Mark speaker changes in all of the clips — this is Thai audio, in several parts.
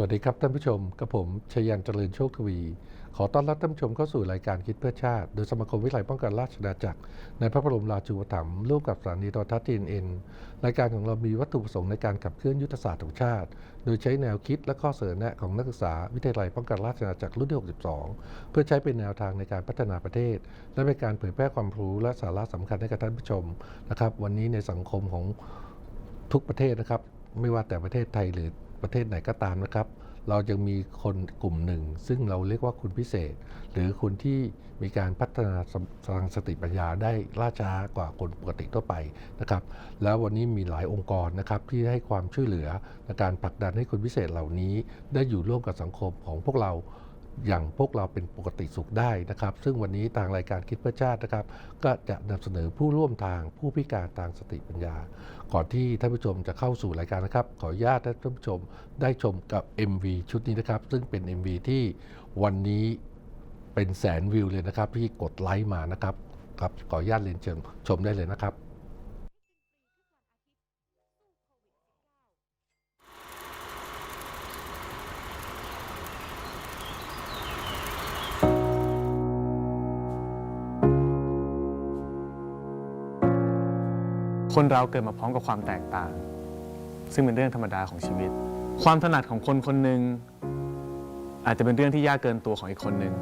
Speaker 1: วัสดีครับท่านผู้ชมกับผมชยันเจริญโชคทวี ขอต้อนรับท่านผู้ชมเข้าสู่รายการคิดเพื่อชาติ โดยสมาคมวิทยาลัยป้องกันราชอาณาจักร ในพระบรมราชูปถัมภ์ร่วมกับสถานีโทรทัศน์ทีเอ็นรายการของเรามีวัตถุประสงค์ในการขับเคลื่อนยุทธศาสตร์ของชาติ โดยใช้แนวคิดและข้อเสนอแนะของนักศึกษาวิทยาลัยป้องกันราชอาณาจักรรุ่นที่ 62 เพื่อใช้เป็นแนวทางในการพัฒนาประเทศ และเป็นการเผยแพร่ความรู้และสาระสำคัญให้กับท่านผู้ชมนะครับ วันนี้ในสังคมของทุกประเทศนะครับ ไม่ว่าแต่ประเทศไทยหรือ ประเทศไหนก็ตามนะครับ เรายังมีคนกลุ่มหนึ่ง ซึ่งเราเรียกว่าคุณพิเศษ หรือคนที่มีการพัฒนาทางสติปัญญาได้ล่าช้ากว่าคนปกติทั่วไปนะครับ แล้ววันนี้มีหลายองค์กรนะครับที่ให้ความช่วยเหลือในการผลักดันให้คนพิเศษเหล่านี้ ได้อยู่ร่วมกับสังคมของพวกเรา อย่างพวกเราเป็นปกติสุขได้นะครับ ซึ่งวันนี้ทางรายการคิดเพื่อชาตินะครับ ก็จะนำเสนอผู้ร่วมทางผู้พิการทางสติปัญญา ก่อนที่ท่านผู้ชมจะเข้าสู่รายการนะครับ ขออนุญาตท่านผู้ชมได้ชมกับ MV ชุดนี้นะครับ ซึ่งเป็น MV ที่วันนี้เป็นแสนวิวเลยนะครับที่กดไลค์มานะครับครับขออนุญาตเรียนเชิญชมได้เลยนะครับ
Speaker 2: คนเราเกิดมาพร้อมกับความแตกต่าง ซึ่งเป็นเรื่องธรรมดาของชีวิต ความถนัดของคนคนหนึ่งอาจจะเป็นเรื่องที่ยากเกินตัวของอีกคนหนึ่ง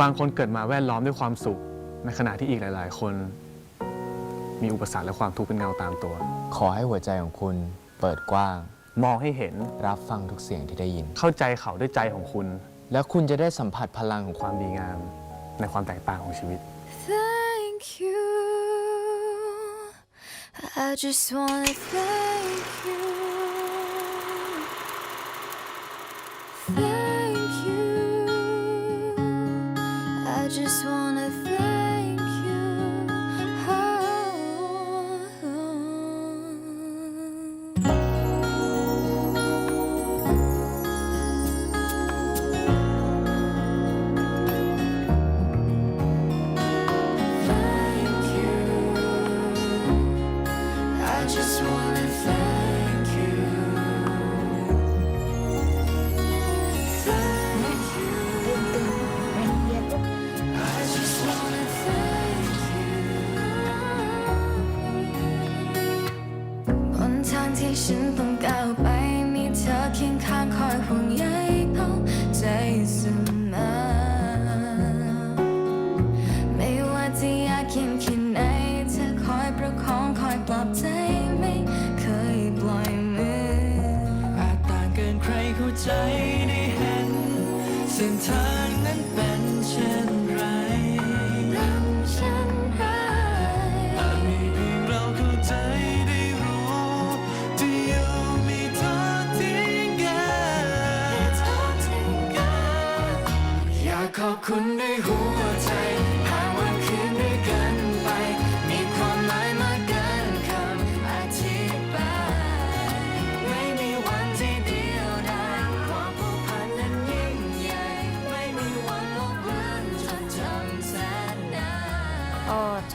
Speaker 2: บางคนเกิดมาแวดล้อมด้วยความสุข ในขณะที่อีกหลาย ๆ คน มีอุปสรรคและความทุกข์เป็นเงาตามตัว
Speaker 3: ขอให้หัวใจของคุณเปิดกว้าง
Speaker 2: มองให้เห็น
Speaker 3: รับฟังทุกเสียงที่ได้ยิน
Speaker 2: เข้าใจเขาด้วยใจของคุณ
Speaker 3: แล้วคุณจะได้สัมผัสพลังของ
Speaker 2: ความดีงาม ในความแตกต่างของชีวิต
Speaker 4: I just wanna thank you.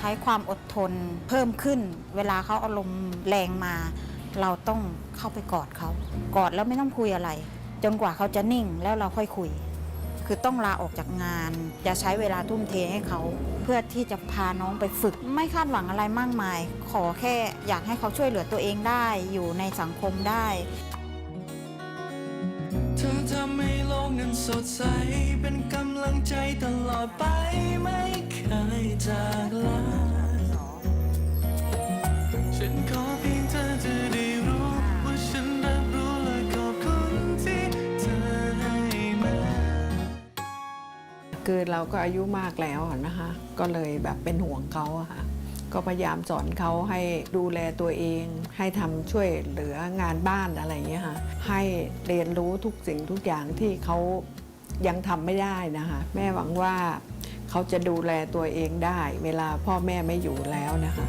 Speaker 5: ช้ควา
Speaker 4: มอด
Speaker 6: ทนเพิ่มขึ้น เวลาเขาอารมณ์แรงมา เราต้องเข้าไปกอดเขากอดแล้วไม่ต้องคุยอะไร จนกว่าเขาจะนิ่งแล้วเราค่อยคุย คือต้องลาออกจากงาน จะใช้เวลาทุ่มเทให้เขา เพื่อที่จะพาน้องไปฝึก ไม่คาดหวังอะไรมากมาย ขอแค่อยากให้เขาช่วยเหลือตัวเองได้ อยู่ในสังคมได้
Speaker 5: ทำให้โลกนั้นสดใส เป็นกำลังใจตลอดไปไม่เคยจากลา ฉันขอเพียงเธอจะได้รู้ ว่าฉันรับรู้และขอบคุณที่เธอให้มา
Speaker 7: คือเราก็อายุมากแล้วอะนะคะ ก็เลยแบบเป็นห่วงเขาอะค่ะ ก็พยายามสอนเขาให้ดูแลตัวเอง ให้ทำช่วยเหลืองานบ้านอะไรอย่างเงี้ยค่ะให้เรียนรู้ทุกสิ่งทุกอย่างที่เขายังทำไม่ได้นะคะแม่หวังว่าเขาจะดูแลตัวเองได้ เวลาพ่อแม่ไม่อยู่แล้วนะคะ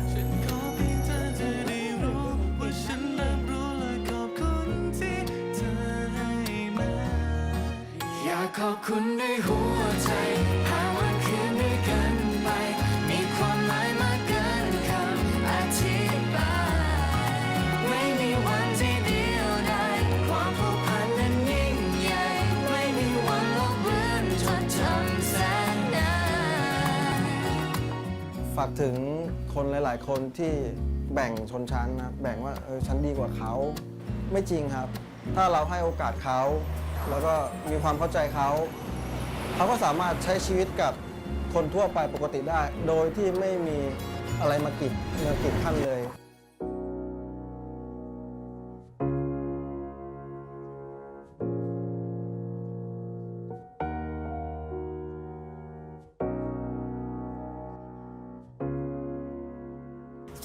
Speaker 5: ขอบคุณด้วยหัวใจาก
Speaker 8: ถึงคนหลาย ๆ คนที่แบ่งชนชั้นนะครับแบ่งว่าเออฉันดีกว่าเขาไม่จริงครับ ถ้าเราให้โอกาสเขา แล้วก็มีความเข้าใจเขาเขาก็สามารถใช้ชีวิตกับคนทั่วไปปกติได้ โดยที่ไม่มีอะไรมากีดมากีดขั้นเลย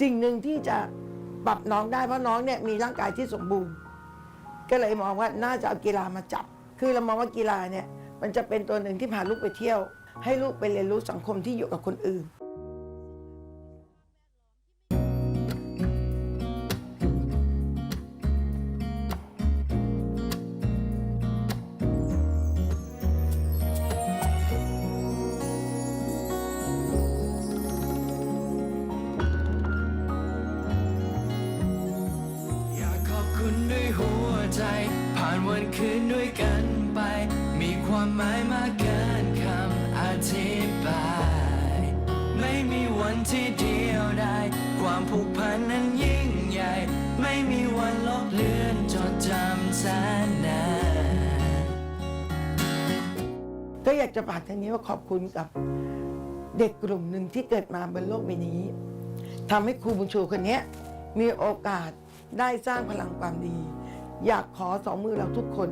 Speaker 9: สิ่งหนึ่งที่จะปรับน้องได้เพราะน้องเนี่ยมีร่างกายที่สมบูรณ์ ก็เลยมองว่าน่าจะเอากีฬามาจับ คือเรามองว่ากีฬาเนี่ยมันจะเป็นตัวหนึ่งที่พาลูกไปเที่ยว ให้ลูกไปเรียนรู้สังคมที่อยู่กับคนอื่
Speaker 4: น
Speaker 9: ก็อยากจะฝากทางนี้ว่าขอบคุณกับเด็กกลุ่มหนึ่งที่เกิดมาบนโลกใบนี้ทำให้ครูบุญชูคนนี้มีโอกาสได้สร้างพลังความดี อยากขอสองมือเราทุกคน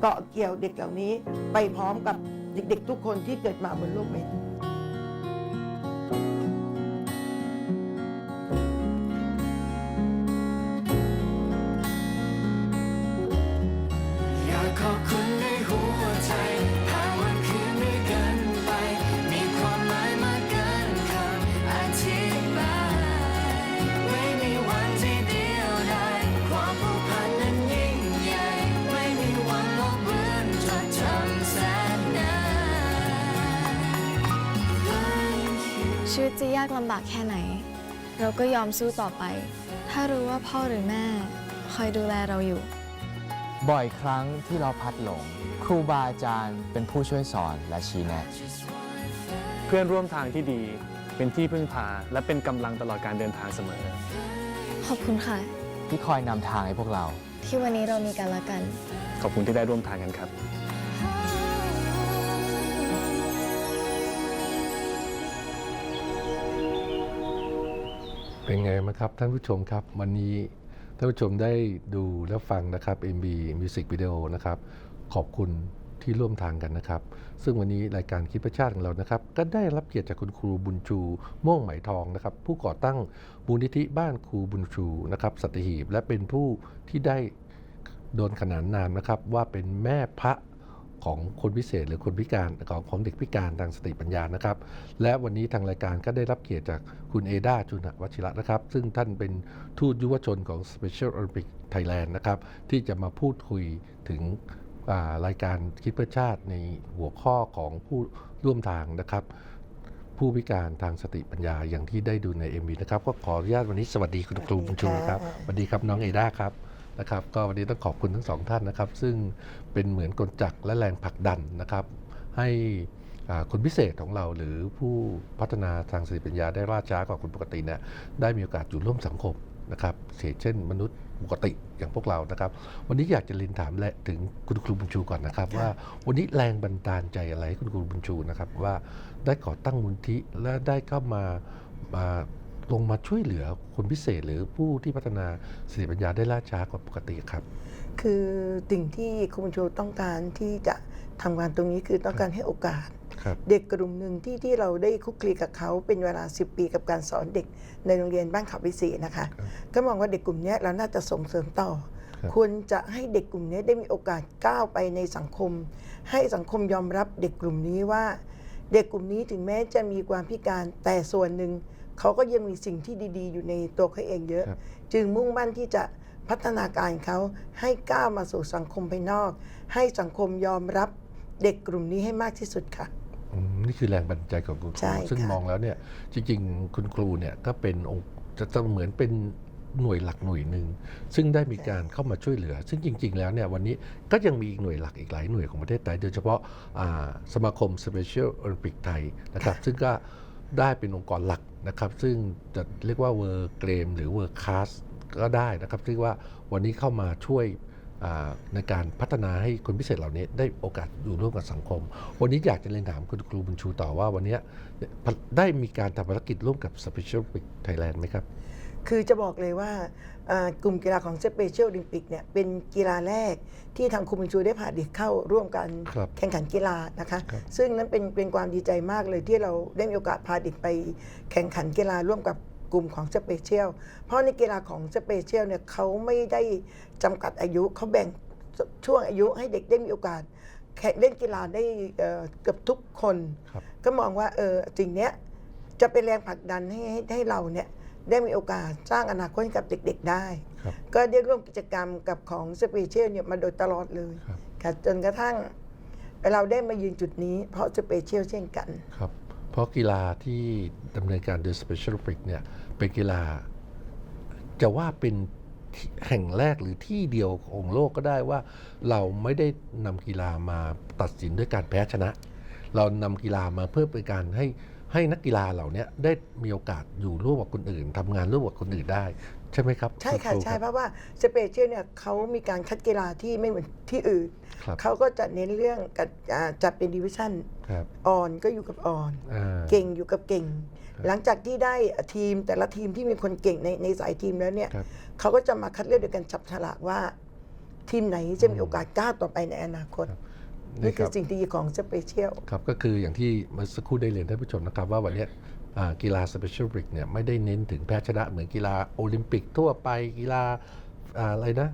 Speaker 9: เกาะเกี่ยวเด็กเหล่านี้ไปพร้อมกับเด็กๆ ทุกคนที่เกิดมาบนโลกใบนี้
Speaker 10: ชีวิตจะยากลำบากแค่ไหน เราก็ยอมสู้ต่อไป ถ้ารู้ว่าพ่อหรือแม่ คอยดูแลเราอยู่
Speaker 3: บ่อยครั้งที่เราพัดหลง ครูบาอาจารย์เป็นผู้ช่วยสอนและชี้แนะ
Speaker 2: เพื่อนร่วมทางที่ดีเป็นที่พึ่งพาและเป็นกำลังตลอดการเดินทางเสมอ
Speaker 10: ขอบคุณค่ะ
Speaker 3: ที่คอยนำทางให้พวกเรา
Speaker 10: ที่วันนี้เรามีกันและกัน
Speaker 2: ขอบคุณที่ได้ร่วมทางกันครับ
Speaker 1: เป็นไงบ้างครับท่านผู้ชมครับ วันนี้ท่านผู้ชมได้ดูและฟังนะครับ MV Music Video นะครับ ขอบคุณที่ร่วมทางกันนะครับ ซึ่งวันนี้รายการคิดประชาติของเรานะครับ ก็ได้รับเกียรติจากคุณครูบุญชู ม่วงไหมทองนะครับ ผู้ก่อตั้งมูลนิธิบ้านครูบุญชูนะครับสัตหีบและเป็นผู้ที่ได้โดนขนานนามนะครับ ว่าเป็นแม่พระ ของคนพิเศษหรือคนพิการของของเด็กพิการทางสติปัญญานะครับ และวันนี้ทางรายการก็ได้รับเกียรติจากคุณเอดาจุนวัชิระนะครับ ซึ่งท่านเป็นทูตยุวชนของ Special Olympic Thailand นะครับที่จะมาพูดคุยถึงอ่ารายการคิดเพื่อชาติในหัวข้อของผู้ร่วมทางนะครับ ผู้พิการทางสติปัญญาอย่างที่ได้ดูใน MV นะครับ ก็ขออนุญาตวันนี้สวัสดีคุณครูบุญชูครับสวัสดีครับน้องเอดาครับ นะครับก็วันนี้ต้องขอบคุณทั้งสองท่านนะครับ ซึ่งเป็นเหมือนกลจักรและแรงผลักดันนะครับ ให้อ่าคนพิเศษของเราหรือผู้พัฒนาทางสติปัญญาได้ล่าช้ากว่าคนปกติเนี่ยได้มีโอกาสอยู่ร่วมสังคมนะครับเช่น มนุษย์ปกติอย่างพวกเรานะครับ วันนี้อยากจะเรียนถามและถึงคุณครูบุญชูก่อนนะครับ ว่าวันนี้แรงบันดาลใจอะไรให้คุณครูบุญชูนะครับ ว่าได้ก่อตั้งมูลที่และได้เข้ามามา ลงมาช่วยเหลือคนพิเศษหรือผู้ที่พัฒนาสติปัญญาได้ล่าช้ากว่าปกติครับ
Speaker 9: คือสิ่งที่คุณบุญชูต้องการที่จะทำงานตรงนี้คือต้องการให้โอกาส
Speaker 1: ครับ
Speaker 9: เด็กกลุ่มหนึ่งที่ที่เราได้คุกคลีกับเขาเป็นเวลา 10 ปีกับการสอนเด็กในโรงเรียนบ้านเขาวิสีนะคะ
Speaker 1: ครับ
Speaker 9: ก็มองว่าเด็กกลุ่มเนี้ยเราน่าจะส่งเสริมต่อ
Speaker 1: ครับ
Speaker 9: ควรจะให้เด็กกลุ่มนี้ได้มีโอกาสก้าวไปในสังคม ให้สังคมยอมรับเด็กกลุ่มนี้ว่า เด็กกลุ่มนี้ถึงแม้จะมีความพิการแต่ส่วนหนึ่ง เขาก็ยังมีสิ่งที่ดี ๆ อยู่ในตัวเขาเองเยอะ
Speaker 1: ครับ
Speaker 9: จึงมุ่งมั่นที่จะพัฒนาการเขาให้ก้าวมาสู่สังคมภายนอก ให้สังคมยอมรับเด็กกลุ่มนี้ให้มากที่สุดค่ะ
Speaker 1: อืมนี่คือแรงบันดาลใจของคุณค
Speaker 9: ใช่
Speaker 1: รู
Speaker 9: ค่ะ
Speaker 1: ซึ่งมองแล้วเนี่ยจริง ๆ คุณครูเนี่ยก็เป็นองค์จะต้องเหมือนเป็นหน่วยหลักหน่วยหนึ่งซึ่งได้มีการเข้ามาช่วยเหลือ ซึ่งจริง ๆ แล้วเนี่ยวันนี้ก็ยังมีอีกหน่วยหลักอีกหลายหน่วยของประเทศไทยโดยเฉพาะอ่าสมาคม Special Olympic ไทยนะครับซึ่งก็ ได้เป็นองค์กรหลักนะครับ ซึ่งจะเรียกว่าเวอร์เกรมหรือเวอร์คาสก็ได้นะครับที่ว่าวันนี้เข้ามาช่วยในการพัฒนาให้คนพิเศษเหล่านี้ได้โอกาสอยู่ร่วมกับสังคม วันนี้อยากจะเรียนถามคุณครูบุญชูต่อว่าวันนี้ได้มีการทำภารกิจร่วมกับ Special Week Thailand ไหมครับ
Speaker 9: คือจะบอกเลยว่าอ่ากลุ่มกีฬาของ Special Olympic เนี่ยเป็นกีฬาแรกที่ทางครูบุญชูได้พาเด็กเข้าร่วมกัน
Speaker 1: ครับ
Speaker 9: แข่งขันกีฬานะคะ
Speaker 1: ครับ
Speaker 9: ซึ่งนั้นเป็นเป็นความดีใจมากเลยที่เราได้มีโอกาสพาเด็กไปแข่งขันกีฬาร่วมกับกลุ่มของ Special เพราะในกีฬาของ Special เนี่ยเขาไม่ได้จำกัดอายุเขาแบ่งช่วงอายุให้เด็กได้มีโอกาสแข่งเล่นกีฬาได้เอ่อเกือบทุกคน
Speaker 1: ครับ
Speaker 9: ก็มองว่าเออสิ่งเนี้ยจะเป็นแรงผลักดันให้ให้ให้เราเนี่ย ได้มีโอกาสสร้างอนาคตให้กับเด็กๆได้
Speaker 1: ครับ
Speaker 9: ก็ได้ร่วมกิจกรรมกับของสเปเชียลเนี่ยมาโดยตลอดเลย
Speaker 1: ครับ
Speaker 9: ค่ะจนกระทั่งเราได้มายืนจุดนี้ เพราะสเปเชียลเช่นกัน
Speaker 1: ครับ เพราะกีฬาที่ดำเนินการโดย Special Olympics เนี่ย เป็นกีฬา จะว่าเป็นที่แห่งแรกหรือที่เดียวของโลกก็ได้ว่า เราไม่ได้นำกีฬามาตัดสินด้วยการแพ้ชนะ เรานำกีฬามาเพื่อเป็นการให้ ให้นักกีฬาเหล่านี้ได้มีโอกาสอยู่ร่วมกับคนอื่นทำงานร่วมกับคนอื่นได้ ใช่ไหมครับ
Speaker 9: ใช่ค่ะ
Speaker 1: ณรู
Speaker 9: ใช่
Speaker 1: รับ
Speaker 9: เพราะว่าสเปเชียลเนี่ยเขามีการคัดกีฬาที่ไม่เหมือนที่อื่น
Speaker 1: ครับ
Speaker 9: เขาก็จะเน้นเรื่องการอ่าจัดเป็นดิวิชั่น
Speaker 1: ครับ
Speaker 9: อ่อนก็อยู่กับอ่อน
Speaker 1: อ่า
Speaker 9: เก่งอยู่กับเก่ง
Speaker 1: ครับ
Speaker 9: หลังจากที่ได้ทีมแต่ละทีมที่มีคนเก่งในในสายทีมแล้วเนี่ย
Speaker 1: ครับ
Speaker 9: เขาก็จะมาคัดเลือกโดยการจับฉลากว่าทีมไหนจะมี
Speaker 1: อืม
Speaker 9: โอกาสก้าวต่อไปในอนาคต
Speaker 1: ครับ
Speaker 9: นี่คือ
Speaker 1: รับ
Speaker 9: สิ่งที่ดีของสเปเชียล
Speaker 1: ครับก็คืออย่างที่เมื่อสักครู่ได้เรียนท่านผู้ชมนะครับว่าวันเนี้ยอ่ากีฬา Special Olympics เนี่ยไม่ได้เน้นถึงแพ้ชนะเหมือนกีฬาโอลิมปิกทั่วไปกีฬาอ่าอะไรนะ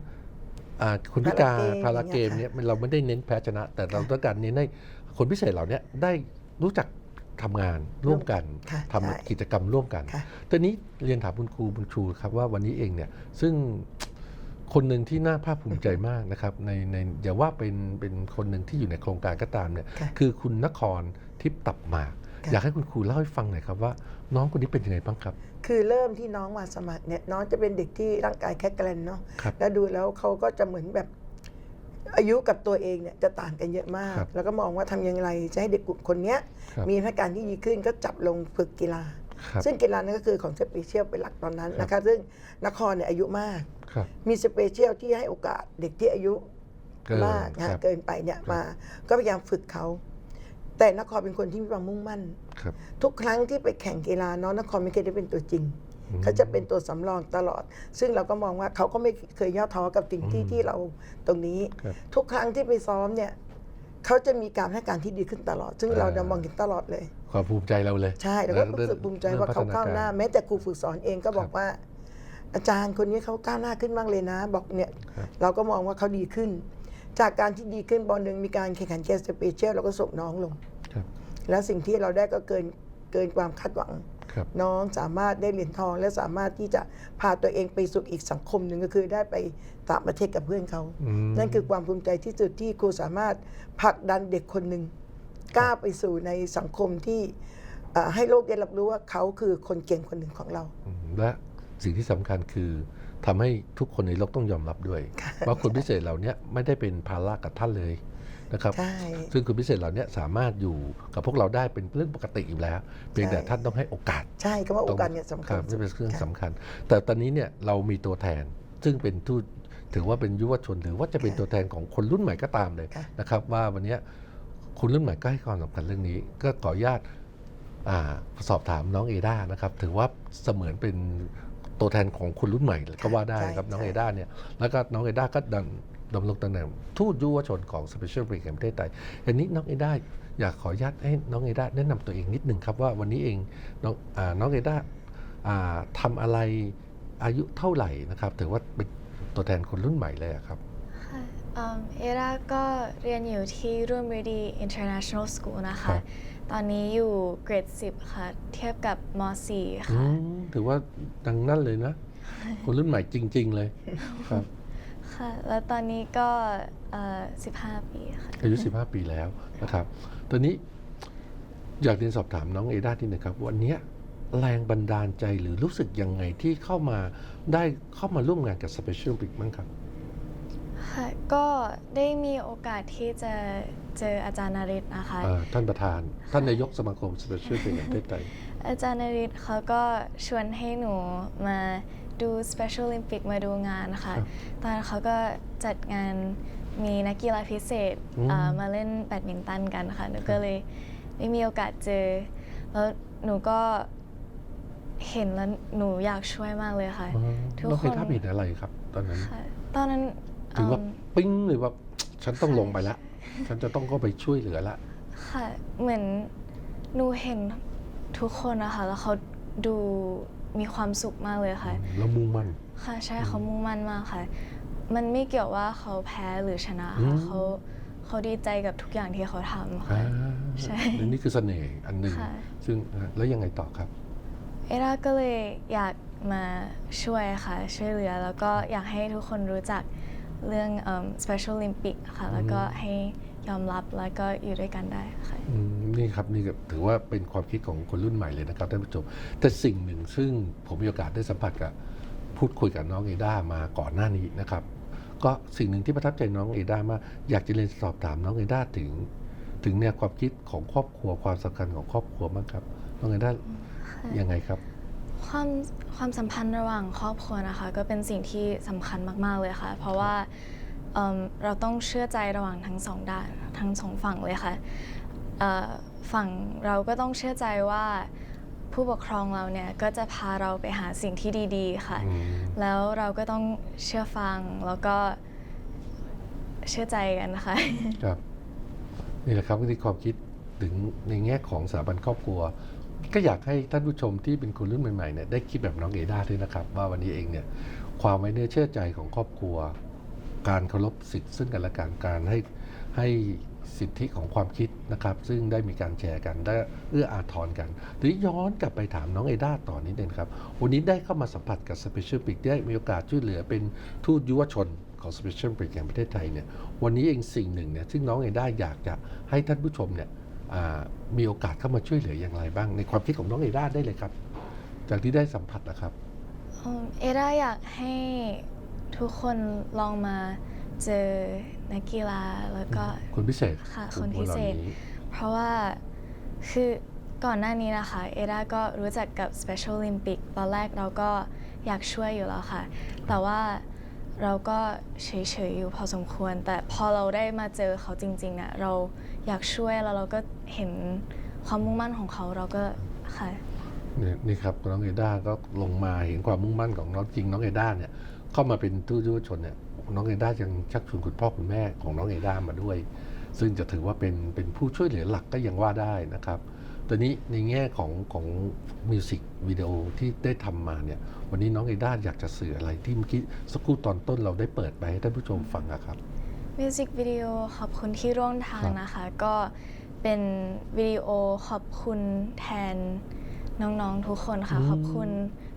Speaker 1: อ่าคุณพิการพา
Speaker 9: พา
Speaker 1: รา
Speaker 9: รา
Speaker 1: เก
Speaker 9: เก
Speaker 1: ม
Speaker 9: ม
Speaker 1: เนี่ยมันเราไม่ได้เน้นแพ้ชนะ แต่เราต้องการเน้นให้คนพิเศษเหล่าเนี้ยได้รู้จักทำงานร่วมกัน
Speaker 9: ค่ะ
Speaker 1: ทำ
Speaker 9: ใช่
Speaker 1: กิจกรรมร่วมกัน
Speaker 9: ค่ะ
Speaker 1: ตอนนี้เรียนถามคุณครูบุญชูครับว่าวันนี้เองเนี่ยซึ่ง คนหนึ่งที่น่าภาคภูมิใจมากนะครับในในอย่าว่าเป็นเป็นคนหนึ่งที่อยู่ในโครงการก็ตามเนี่ย
Speaker 9: ค่ะ
Speaker 1: คือคุณนครทิพย์ตับหมาก
Speaker 9: ค่ะ
Speaker 1: อยากให้คุณครูเล่าให้ฟังหน่อยครับว่า น้องคนนี้เป็นยังไงบ้างครับ
Speaker 9: คือเริ่มที่น้องมาสมัครเนี่ยน้องจะเป็นเด็กที่ร่างกายแข็งแกร่งเนาะ
Speaker 1: ครับ
Speaker 9: แล้วดูแล้วเขาก็จะเหมือนแบบอายุกับตัวเองเนี่ยจะต่างกันเยอะมาก
Speaker 1: ครับ
Speaker 9: แล้วก็มองว่าทำอย่างไรจะให้เด็กกลุ่มคนเนี้ย
Speaker 1: ครับ
Speaker 9: มีพัฒนาการที่ดีขึ้นก็จับลงฝึกกีฬา
Speaker 1: ครับ
Speaker 9: ซึ่งกีฬานั้นก็คือของสเปเชียลเป็นหลักตอนนั้นนะคะ ซึ่งนครเนี่ยอายุมาก
Speaker 1: ครับ
Speaker 9: มีสเปเชียลที่ให้โอกาสเด็กที่อายุ
Speaker 1: เกิน
Speaker 9: มากนะ
Speaker 1: ครั
Speaker 9: ฮะ
Speaker 1: บ
Speaker 9: เกินไปเนี่ยมา ก็พยายามฝึกเขาแต่นครเป็นคนที่มีความมุ่งมั่น
Speaker 1: ครับ
Speaker 9: ทุกครั้งที่ไปแข่งกีฬาน้องนครไม่เคยได้เป็นตัวจริง
Speaker 1: อืม
Speaker 9: เขาจะเป็นตัวสำรองตลอด ซึ่งเราก็มองว่าเขาก็ไม่เคยย่อท้อกับสิ่งที่
Speaker 1: อืม
Speaker 9: ที่เราตรงนี้
Speaker 1: ครับ
Speaker 9: ทุกครั้งที่ไปซ้อมเนี่ยเขาจะมีการให้การที่ดีขึ้นตลอด ซึ่ง
Speaker 1: อ่า
Speaker 9: เราจะมองเห็นตลอดเลย
Speaker 1: ความภูมิใจเราเลย
Speaker 9: ใช่แล้วก็รู้สึกภูมิใจว่าเขาก้าวหน้า แม้แต่ครูฝึกสอนเองก็บอกว่า อาจารย์คนนี้เขาก้าวหน้าขึ้นบ้างเลยนะ บอกเนี่ย
Speaker 1: ครับ
Speaker 9: เราก็มองว่าเขาดีขึ้น จากการที่ดีขึ้นบอลหนึ่งมีการแข่งขันเกมสเปเชียลเราก็ส่งน้องลง
Speaker 1: ครับ
Speaker 9: แล้วสิ่งที่เราได้ก็เกินเกินความคาดหวัง
Speaker 1: ครับ
Speaker 9: น้องสามารถได้เหรียญทองและสามารถที่จะพาตัวเองไปสู่อีกสังคมหนึ่งก็คือได้ไปต่างประเทศกับเพื่อนเขา
Speaker 1: อืม
Speaker 9: นั่นคือความภูมิใจที่สุดที่ครูสามารถผลักดันเด็กคนหนึ่งก้าวไปสู่ในสังคมที่เอ่อให้โลกได้รับรู้ว่าเขาคือคนเก่งคนหนึ่งของเรา
Speaker 1: อืมและ สิ่งที่สำคัญคือทำให้ทุกคนในโลกต้องยอมรับด้วย
Speaker 9: ค่ะ
Speaker 1: ว่าคนพิเศษเหล่านี้ไม่ได้เป็นภาระกับท่านเลยนะครับ
Speaker 9: ใช่
Speaker 1: ซึ่งคนพิเศษเหล่านี้สามารถอยู่กับพวกเราได้เป็นเรื่องปกติอยู่แล้ว เพียงแต่
Speaker 9: ใช่
Speaker 1: ท่านต้องให้โอกาส
Speaker 9: ใช่คำว่าโอกาสเนี่ยสำคัญ
Speaker 1: รับนี่เป็นเรื่อง
Speaker 9: ค่ะ
Speaker 1: สำคัญ แต่ตอนนี้เนี่ยเรามีตัวแทนซึ่งเป็นทูตถือว่าเป็นยุวชนหรือว่าจะเป็นตัวแทนของคนรุ่นใหม่ก็ตามเลย
Speaker 9: ค่ะ
Speaker 1: นะครับ ว่าวันเนี้ยคนรุ่นใหม่ก็ให้ความสำคัญเรื่องนี้ ก็ขออนุญาตอ่าสอบถามน้องเอด้านะครับ ถือว่าเสมือนเป็น ตัวแทนของคนรุ่นใหม่ก็ว่าได้นะครับน้องเอด้าเนี่ยแล้วก็น้องเอด้าก็ดำดำรงตำแหน่งทูตยุวชนของ Special Olympics แห่งประเทศไทยอันนี้น้องเอด้าอยากขออนุญาตให้น้องเอด้าแนะนำตัวเองนิดหนึ่งครับว่าวันนี้เองน้องอาน้องเอด้าอ่าทำอะไรอายุเท่าไหร่นะครับ ถือว่าเป็นตัวแทนคนรุ่นใหม่เลยอะครับ
Speaker 10: ค่ะเอิ่มเอราก็เรียนอยู่ที่ร่วมรีดี International School นะ
Speaker 1: ครั
Speaker 10: คะ
Speaker 1: บ
Speaker 10: ตอนนี้อยู่เกรด10 ค่ะ เทียบกับม .4
Speaker 1: อื
Speaker 10: ค่ะ
Speaker 1: มถือว่าดังนั่นเลยนะ คนรุ่นใหม่จริง ๆ เลย ครับ
Speaker 10: ค่ะ แล้วตอนนี้ก็เอ่อ15 ปีค่ะ
Speaker 1: อายุ 15 ปีแล้วนะครับ ตอนนี้อยากเรียนสอบถามน้องเอด้าที่หนึ่งครับ วันเนี้ยแรงบันดาลใจหรือรู้สึกยังไงที่เข้ามาได้เข้ามาร่วมงานกับ Special Olympics บ้างครับ
Speaker 10: ค่ะก็ได้มีโอกาสที่จะเจออาจารย์นริศนะคะ
Speaker 1: เอ่อท่านประธาน ท่านนายกสมาคมสเปเชียลเพลงแห่งประเทศไทย
Speaker 10: อาจารย์นริศเขาก็ชวนให้หนูมาดู Special Olympic มาดูงานค่ะ
Speaker 1: ครับ
Speaker 10: ตอนนั้นเขาก็จัดงานมีนักกีฬาพิเศษ
Speaker 1: อืม
Speaker 10: อ่ามาเล่นแบดมินตันกันค่ะ หนูก็เลยได้มีโอกาสเจอ แล้วหนูก็เห็นแล้วหนูอยากช่วยมากเลยค่ะ
Speaker 1: อ๋อ
Speaker 10: ทุก
Speaker 1: น้อง
Speaker 10: ค
Speaker 1: เอนด้าเห็นอะไรครับ ตอนนั้น
Speaker 10: ค่ะตอนนั้น
Speaker 1: ถึงว่า
Speaker 10: อืม
Speaker 1: ปิ้งเลยว่าฉันต้องลงไปละฉันจะต้องเข้าไปช่วยเหลือละ
Speaker 10: ค่ะ เหมือนหนูเห็นทุกคนนะคะแล้วเขาดูมีความสุขมากเลยค่ะ
Speaker 1: แล้วมุ่งมั่น
Speaker 10: ค่ะใช่เขามุ่งมั่นมากค่ะ มันไม่เกี่ยวว่าเขาแพ้หรือชนะ
Speaker 1: อื
Speaker 10: ค่ะ
Speaker 1: ม
Speaker 10: เขาเขาดีใจกับทุกอย่างที่เขาทำ
Speaker 1: อ่า
Speaker 10: ค่ะใช่
Speaker 1: และนี่คือเสน่ห์อันหนึ่ง
Speaker 10: ค่ะ
Speaker 1: ซึ่งอ่าแล้วยังไงต่อครับ
Speaker 10: เอราก็เลยอยากมาช่วยค่ะ ช่วยเหลือ แล้วก็อยากให้ทุกคนรู้จัก เรื่องเอิ่ม Special Olympic ค่ะ แล้วก็ให้ยอมรับแล้วก็อยู่ด้วยกันได้ค่ะ
Speaker 1: อืมนี่ครับนี่ก็ถือว่าเป็นความคิดของคนรุ่นใหม่เลยนะครับท่านผู้ชมแต่สิ่งหนึ่งซึ่งผมมีโอกาสได้สัมผัสกับพูดคุยกับน้องเอด้ามาก่อนหน้านี้นะครับ ก็สิ่งหนึ่งที่ประทับใจน้องเอด้ามากอยากจะเรียนสอบถามน้องเอด้าถึง ถึงแนวความคิดของครอบครัวความสำคัญของครอบครัวบ้างครับน้องเอด้ายังไงครับ
Speaker 10: ความความสัมพันธ์ระหว่างครอบครัวนะคะ ก็เป็นสิ่งที่สำคัญมาก ๆ เลยค่ะ เพราะว่าเอิ่มเราต้องเชื่อใจระหว่างทั้งสองด้านทั้งสองฝั่งเลยค่ะเอ่อฝั่งเราก็ต้องเชื่อใจว่าผู้ปกครองเราเนี่ยก็จะพาเราไปหาสิ่งที่ดีๆค่ะ
Speaker 1: อืม
Speaker 10: แล้วเราก็ต้องเชื่อฟังแล้วก็เชื่อใจกันนะคะ
Speaker 1: ครับนี่แหละครับก็ที่ความคิดถึงในแง่ของสถาบันครอบครัว ก็อยากให้ท่านผู้ชมที่เป็นคนรุ่นใหม่ๆเนี่ยได้คิดแบบน้องเอด้าด้วยนะครับ ว่าวันนี้เองเนี่ยความไว้เนื้อเชื่อใจของครอบครัว การเคารพสิทธิ์ซึ่งกันและกันการให้ให้สิทธิของความคิดนะครับ ซึ่งได้มีการแชร์กันได้เอื้ออาทรกันทีนี้ย้อนกลับไปถามน้องเอด้าต่อนนิดนึงครับ วันนี้ได้เข้ามาสัมผัสกับ Special p i c ได้มีโอกาสช่วยเหลือเป็นทูตยุวชนของ Special p i c แห่งประเทศไทยเนี่ยวันนี้เองสิ่งหนึ่งเนี่ยซึ่งน้องเอด้าอยากจะให้ท่านผู้ชมเนี่ย มีโอกาสเข้ามาช่วยเหลืออย่างไรบ้าง ในความคิดของน้องเอด้าได้เลยครับ จากที่ได้สัมผัสนะครับ
Speaker 10: อืมเอราอยากให้ทุกคนลองมาเจอนักกีฬาแล้วก็
Speaker 1: คนพิเศษ
Speaker 10: ค่ะ
Speaker 1: กลุ่ม
Speaker 10: คนพิเศษ
Speaker 1: หล่านี้
Speaker 10: เพราะว่าคือก่อนหน้านี้นะคะ เอราก็รู้จักกับ Special Olympic ตอนแรกเราก็อยากช่วยอยู่แล้วค่ะ แต่ว่า เราก็เฉยๆอยู่พอสมควร แต่พอเราได้มาเจอเขาจริงๆเนี่ยเราอยากช่วยแล้วเราก็เห็นความมุ่งมั่นของเขาเราก็ค่ะ
Speaker 1: เนี่ยนี่ครับน้องเอด้าก็ลงมาเห็นความมุ่งมั่นของน้องจริงน้องเอด้าเนี่ยเข้ามาเป็นทูตยุวชนเนี่ยน้องเอด้ายังชักชวนคุณพ่อคุณแม่ของน้องเอด้ามาด้วย ซึ่งจะถือว่าเป็นเป็นผู้ช่วยเหลือหลักก็ยังว่าได้นะครับ ตอนนี้ในแง่ของของมิวสิกวิดีโอที่ได้ทำมาเนี่ย วันนี้น้องเอด้าอยากจะสื่ออะไรที่เมื่อกี้สักครู่ตอนต้นเราได้เปิดไปให้ท่านผู้ชมฟังอะครับ
Speaker 10: มิวสิกวิดีโอขอบคุณที่ร่วมทาง
Speaker 1: ครับ
Speaker 10: นะคะ ก็เป็นวิดีโอขอบคุณแทนน้องๆทุกคนค่ะ
Speaker 1: อืม
Speaker 10: ขอบคุณ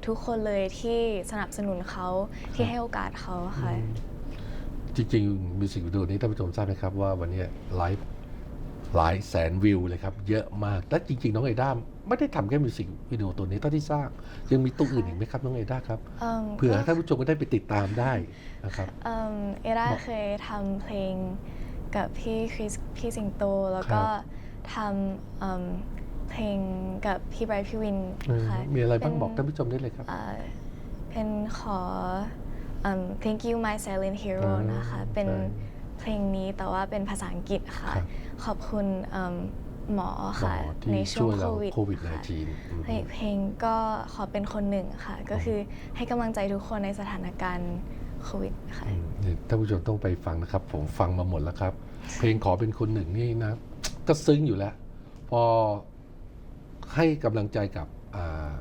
Speaker 10: ทุกคนเลยที่สนับสนุนเขาที่ให้โอกาสเขาค่ะ
Speaker 1: จริงๆมิวสิกวิดีโอนี้ท่านผู้ชมทราบไหมครับว่าวันนี้ไลฟ์ หลายแสนวิวเลยครับ เยอะมาก และจริง ๆ น้องไอด้าไม่ได้ทำแค่มิวสิกวิดีโอตัวนี้เท่าที่ทราบยังมีตัวอื่นอีกไหมครับ น้องไอด้าครับ
Speaker 10: เอิ่ม
Speaker 1: เผื่อ
Speaker 10: ก็
Speaker 1: ท่านผู้ชมก็ได้ไปติดตามได้นะครับ
Speaker 10: เอิ่มเอรา
Speaker 1: บอก
Speaker 10: เคยทำเพลงกับพี่คริสพี่สิงโต แล้วก็
Speaker 1: ครับ
Speaker 10: ทำเอิ่มเพลงกับพี่ไบรท์พี่วิน
Speaker 1: เออ
Speaker 10: ค่ะ
Speaker 1: มีอะไรบ้าง
Speaker 10: เป็น
Speaker 1: บอกท่านผู้ชมได้เลยครับ
Speaker 10: เอ่อเป็นขอเอิ่ม Thank you my silent hero
Speaker 1: อ่าน
Speaker 10: นะคะเป็น
Speaker 1: ใช่
Speaker 10: เพลงนี้แต่ว่าเป็นภาษาอังกฤษค่ะ
Speaker 1: ครับ
Speaker 10: ขอบคุณเอิ่มหมอ
Speaker 1: หมอ
Speaker 10: ค่ะ
Speaker 1: ที่
Speaker 10: ในช่
Speaker 1: ช่
Speaker 10: ว
Speaker 1: ว
Speaker 10: ง
Speaker 1: ย
Speaker 10: โค
Speaker 1: เรา
Speaker 10: วิด
Speaker 1: โควิด
Speaker 10: ค่ะ
Speaker 1: 19
Speaker 10: เพลงเพลงก็ขอเป็นคนหนึ่งค่ะ ก็คือให้กำลังใจทุกคนในสถานการณ์โควิดค่ะ
Speaker 1: อืมนี่ท่านผู้ชมต้องไปฟังนะครับ ผมฟังมาหมดแล้วครับ เพลงขอเป็นคนหนึ่งนี่นะ ก็ซึ้งอยู่แล้ว พอให้กำลังใจกับอ่า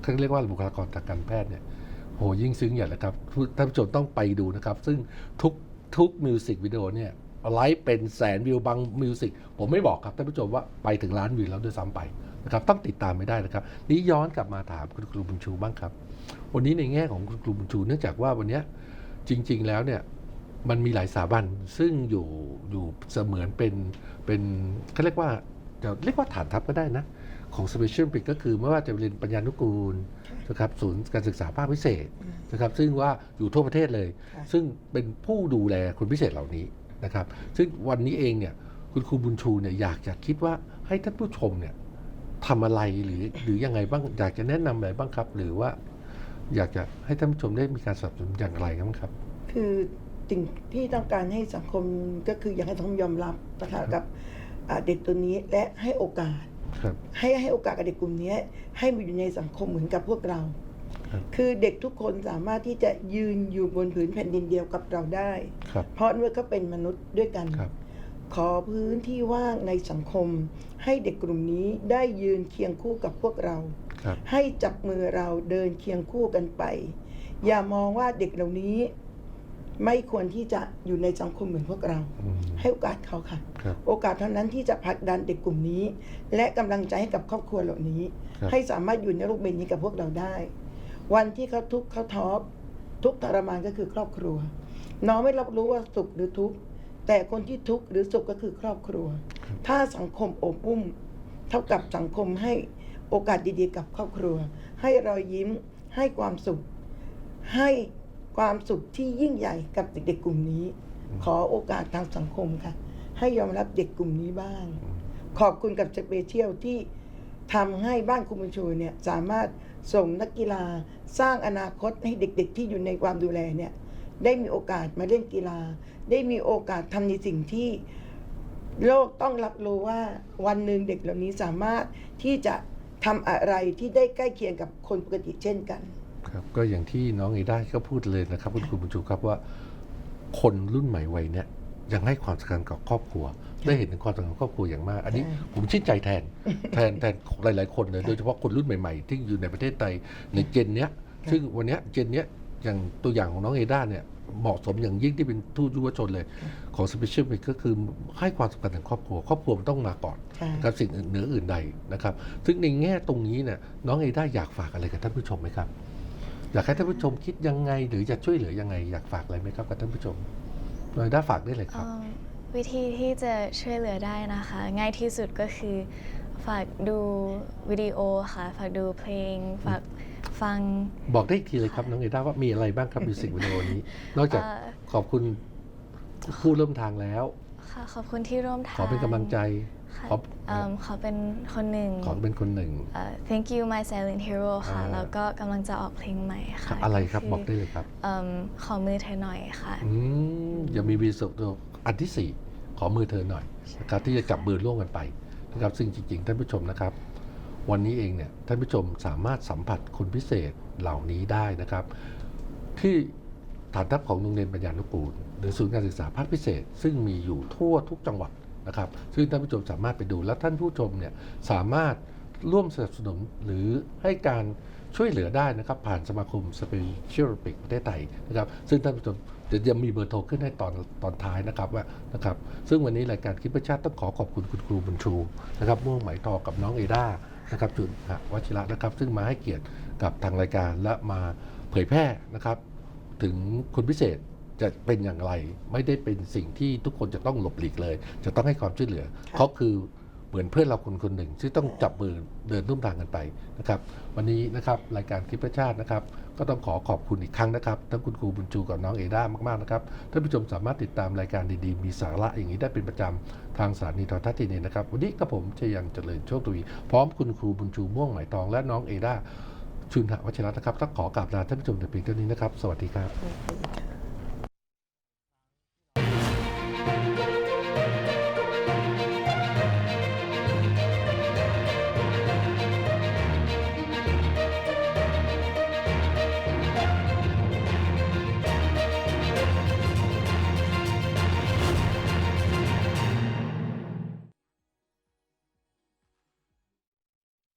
Speaker 1: เขาเรียกว่าบุคลากรทางการแพทย์เนี่ยโหยิ่งซึ้งใหญ่เลยครับท่านผู้ชมต้องไปดูนะครับ ซึ่งทุกทุกมิวสิกวิดีโอเนี่ย ไลฟ์เป็นแสนวิวบางมิวสิกผมไม่บอกครับท่านผู้ชมว่าไปถึงล้านวิวแล้วด้วยซ้ำไปนะครับต้องติดตามไม่ได้นะครับ นี่ย้อนกลับมาถามคุณครูบุญชูบ้างครับ วันนี้ในแง่ของคุณครูบุญชูเนื่องจากว่าวันเนี้ยจริง ๆ แล้วเนี่ยมันมีหลายสถาบันซึ่งอยู่อยู่เสมือนเป็นเป็นเขาเรียกว่าจะเรียกว่าฐานทัพก็ได้นะ ของ Special Olympic ก็คือไม่ว่าจะเรียนปัญญานุกูลนะครับศูนย์การศึกษาภาคพิเศษนะครับซึ่งว่าอยู่ทั่วประเทศเลย
Speaker 9: ค่ะ
Speaker 1: ซึ่งเป็นผู้ดูแลคนพิเศษเหล่านี้ นะครับ ซึ่งวันนี้เองเนี่ยคุณครูบุญชูเนี่ยอยากจะคิดว่าให้ท่านผู้ชมเนี่ยทำอะไรหรือหรือยังไงบ้างอยากจะแนะนำอะไรบ้างครับ หรือว่าอยากจะให้ท่านผู้ชมได้มีการสนับสนุนอย่างไรบ้างครับ
Speaker 9: คือสิ่งที่ต้องการให้สังคมก็คืออยากให้สังคมยอมรับนะคะกับอ่าเด็กตัวนี้และให้โอกาส
Speaker 1: ครับ
Speaker 9: ให้ให้โอกาสกับเด็กกลุ่มนี้ให้มาอยู่ในสังคมเหมือนกับพวกเรา
Speaker 1: ครับ
Speaker 9: คือเด็กทุกคนสามารถที่จะยืนอยู่บนผืนแผ่นดินเดียวกับเราได้
Speaker 1: ครับ
Speaker 9: เพราะเมื่อเขาเป็นมนุษย์ด้วยกัน
Speaker 1: ครับ
Speaker 9: ขอพื้นที่ว่างในสังคม ให้เด็กกลุ่มนี้ได้ยืนเคียงคู่กับพวกเรา
Speaker 1: ครับ
Speaker 9: ให้จับมือเราเดินเคียงคู่กันไป อย่ามองว่าเด็กเหล่านี้ ไม่ควรที่จะอยู่ในสังคมเหมือนพวกเรา
Speaker 1: อืม
Speaker 9: ให้โอกาสเขาค่ะ
Speaker 1: ครับ
Speaker 9: โอกาสเท่านั้นที่จะผลักดันเด็กกลุ่มนี้ และกำลังใจให้กับครอบครัวเหล่านี้
Speaker 1: ครับ
Speaker 9: ให้สามารถอยู่ในโลกใบนี้กับพวกเราได้ วันที่เขาทุกข์เขาท้อทุกข์ทรมานก็คือครอบครัว น้องไม่รับรู้ว่าสุขหรือทุกข์แต่คนที่ทุกข์หรือสุขก็คือครอบครัว ถ้าสังคมอบอุ้ม เท่ากับสังคมให้โอกาสดีๆ กับครอบครัว ให้รอยยิ้มให้ความสุข ให้ความสุขที่ยิ่งใหญ่กับเด็กๆกลุ่มนี้ ขอโอกาสทางสังคมค่ะ ให้ยอมรับเด็กกลุ่มนี้บ้าง ขอบคุณกับสเปเชียลที่ทำให้บ้านคุมชูเนี่ยสามารถ ส่งนักกีฬาสร้างอนาคตให้เด็กๆ ที่อยู่ในความดูแลเนี่ยได้มีโอกาสมาเล่นกีฬา ได้มีโอกาสทำในสิ่งที่โลกต้องรับรู้ว่าวันหนึ่งเด็กเหล่านี้สามารถที่จะทำอะไรที่ได้ใกล้เคียงกับคนปกติเช่นกัน
Speaker 1: ครับก็อย่างที่น้องเอด้าก็พูดเลยนะครับคุณครูบุญชูครับว่า คนรุ่นใหม่วัยเนี้ยยังให้ความสำคัญกับครอบครัว ได้เห็นถึงความสำคัญของครอบครัวอย่างมาก อันนี้
Speaker 9: ใช่
Speaker 1: ผมชื่นใจแทนแทนแทนหลาย ๆ คนเลยโดยเฉพาะคนรุ่นใหม่ ๆ ที่อยู่ในประเทศไทยในเจนเนี้ยซึ่งวันเนี้ยเจนเนี้ยอย่างตัวอย่างของน้องเอด้าเนี่ยเหมาะสมอย่างยิ่งที่เป็นทูตยุวชนเลย ของสเปเชียลก็คือให้ความสำคัญถึงครอบครัว ครอบครัวมันต้องมาก่อน
Speaker 9: ใช่
Speaker 1: นะครับสิ่งอื่นเหนืออื่นใดนะครับ ซึ่งในแง่ตรงนี้เนี่ยน้องเอด้าอยากฝากอะไรกับท่านผู้ชมไหมครับ อยากให้ท่านผู้ชมคิดยังไง หรือจะช่วยเหลือยังไงอยากฝากอะไรไหมครับกับท่านผู้ชมน้องเอด้าฝากได้เลยครับ
Speaker 10: เอิ่ม วิธีที่จะช่วยเหลือได้นะคะ ง่ายที่สุดก็คือ ฝากดูวิดีโอค่ะ ฝากดูเพลง ฝากฟัง
Speaker 1: บอกได้อีกทีเลยครับ น้องเอด้าว่ามีอะไรบ้างครับมิวสิกวิดีโอนี้ นอกจาก
Speaker 10: เอ่อ
Speaker 1: ขอบคุณผู้เริ่มทางแล้ว
Speaker 10: ค่ะ ขอบคุณที่ร่วมทาง
Speaker 1: ขอเป็นกำลังใจ
Speaker 10: ค่ะ
Speaker 1: ขอ
Speaker 10: เอิ่มขอเป็นคนหนึ่ง
Speaker 1: ขอเป็นคนหนึ่ง
Speaker 10: เอ่อ thank you my silent hero ค่ะ
Speaker 1: อ่า
Speaker 10: แล้วก็กำลังจะออกเพลงใหม่ค่ะ
Speaker 1: อะไรครับ
Speaker 10: ก็
Speaker 1: บอกได้เลยครับ
Speaker 10: เอิ่มขอมือเธอหน่อยค่ะ
Speaker 1: อืมยังมีวีสุตัว อันที่สี่ขอมือเธอหน่อยนะครับที่จะจับมือร่วมกันไปนะครับซึ่งจริงๆ ท่านผู้ชมนะครับ วันนี้เองเนี่ยท่านผู้ชมสามารถสัมผัสคนพิเศษเหล่านี้ได้นะครับ ที่ฐานทัพของโรงเรียนปัญญานุกูล หรือศูนย์การศึกษาภาคพิเศษ ซึ่งมีอยู่ทั่วทุกจังหวัดนะครับ ซึ่งท่านผู้ชมสามารถไปดูและท่านผู้ชมเนี่ยสามารถร่วมสนับสนุนหรือให้การช่วยเหลือได้นะครับ ผ่านสมาคมสเปเชียลปิกประเทศไทยนะครับ ซึ่งท่านผู้ชม เดี๋ยวจะมีเบอร์โทรขึ้นให้ตอนตอนท้ายนะครับว่านะครับ ซึ่งวันนี้รายการคิดประชาติต้องขอขอบคุณคุณครูบุญชูนะครับม่วงไหมทองกับน้องเอด้านะครับจุนหวชิระนะครับ ซึ่งมาให้เกียรติกับทางรายการและมาเผยแพร่นะครับ ถึงคนพิเศษจะเป็นอย่างไร ไม่ได้เป็นสิ่งที่ทุกคนจะต้องหลบหลีกเลย จะต้องให้ความช่วยเหลือ
Speaker 9: ค่ะ
Speaker 1: เขาคือ เหมือนเพื่อนเราคนคนหนึ่งที่ต้องจับมือเดินร่วมทางกันไปนะครับวันนี้นะครับรายการคลิปประชาตินะครับก็ต้องขอขอบคุณอีกครั้งนะครับทั้งคุณครูบุญชูกับน้องเอด้ามากๆนะครับท่านผู้ชมสามารถติดตามรายการดีๆ มีสาระอย่างนี้ได้เป็นประจำทางสถานีโทรทัศน์ทีนี้นะครับวันนี้กับผมชยันเจริญโชคทวีพร้อมคุณครูบุญชูม่วงหมายทองและน้องเอด้าชุนหวัชระนะครับต้องขอกราบลาท่านผู้ชมแต่เพียงเท่านี้นะครับ สวัสดีครับ